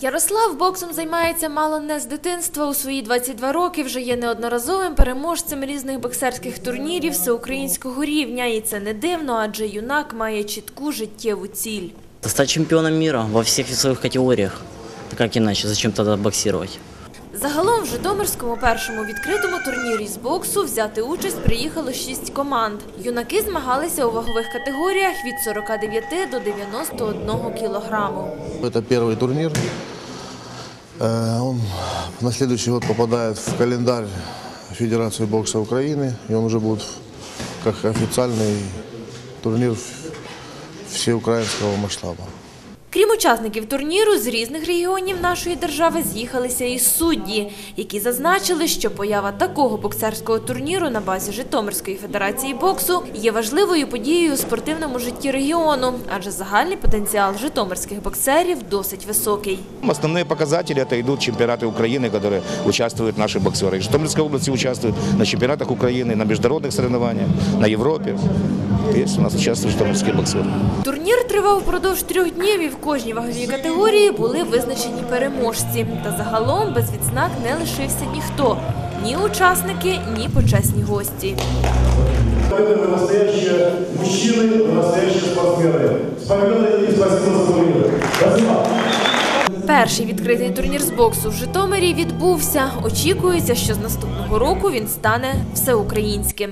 Ярослав боксом займається мало не з дитинства. У свої 22 роки вже є неодноразовим переможцем різних боксерських турнірів всеукраїнського рівня. І це не дивно, адже юнак має чітку життєву ціль. Стать чемпионом мира во всех весовых категориях. Да Как иначе? Зачем тогда боксировать? Загалом в Житомирському першому відкритому турнірі з боксу взяти участь приїхало шість команд. Юнаки змагалися у вагових категоріях від 49 до 91 кілограму. Это первый турнир. Э, Он на следующий год попадает в календарь Федерации бокса Украины. И он уже будет как официальный турнир всеукраинского масштаба. Крім учасників турніру, з різних регіонів нашої держави з'їхалися і судді, які зазначили, що поява такого боксерського турніру на базі Житомирської федерації боксу є важливою подією у спортивному житті регіону, адже загальний потенціал житомирських боксерів досить високий. Основные показатели это идут чемпионаты Украины, которые участвуют наши боксеры. И Житомирская область участвует на чемпионатах Украины, на международных соревнованиях, на Европе. Есть у нас участвуют житомирские боксеры. Турнір тривав впродовж трьох днів і в кожній ваговій категорії були визначені переможці. Та загалом без відзнак не лишився ніхто – ні учасники, ні почесні гості. Это вы настоящие мужчины, вы настоящие спортсмены. С победой и спасибо за турнир. Спасибо. Перший відкритий турнір з боксу в Житомирі відбувся. Очікується, що з наступного року він стане всеукраїнським.